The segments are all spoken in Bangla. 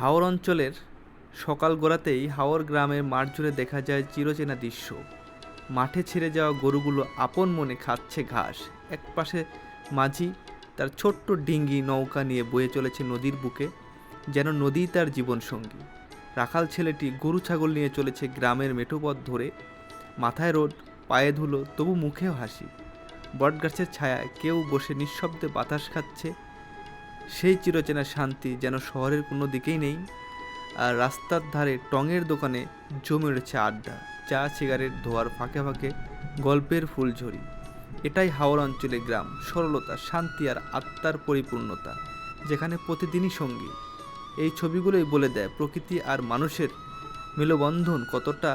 হাওর অঞ্চলের সকাল গড়াতেই হাওর গ্রামের মাঠ জুড়ে দেখা যায় চিরচেনা দৃশ্য। মাঠে ছেড়ে যাওয়া গরুগুলো আপন মনে খাচ্ছে ঘাস। একপাশে মাঝি তার ছোট্ট ডিঙ্গি নৌকা নিয়ে বয়ে চলেছে নদীর বুকে, যেন নদী তার জীবনসঙ্গী। রাখাল ছেলেটি গরু ছাগল নিয়ে চলেছে গ্রামের মেঠোপথ ধরে। মাথায় রোদ, পায়ে ধুলো, তবু মুখেও হাসি। বটগাছের ছায়ায় কেউ বসে নিঃশব্দে বাতাস খাচ্ছে। সেই চিরচেনা শান্তি যেন শহরের কোনো দিকেই নেই, আর রাস্তার ধারে টঙের দোকানে জমে উঠেছে আড্ডা, চা, সিগারেট, ধোয়ার ফাঁকে ফাঁকে গল্পের ফুলঝড়ি এটাই হাওর অঞ্চলে গ্রাম, সরলতা, শান্তি আর আত্মার পরিপূর্ণতা, যেখানে প্রতিদিনই সঙ্গী। এই ছবিগুলোই বলে দেয় প্রকৃতি আর মানুষের মেলবন্ধন কতটা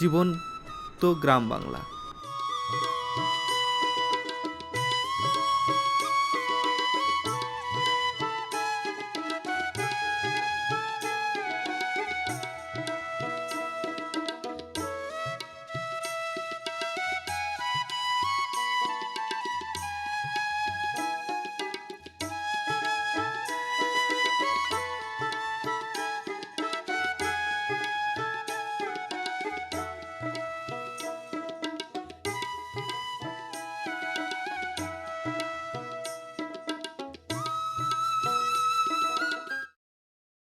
জীবন্ত গ্রাম বাংলা।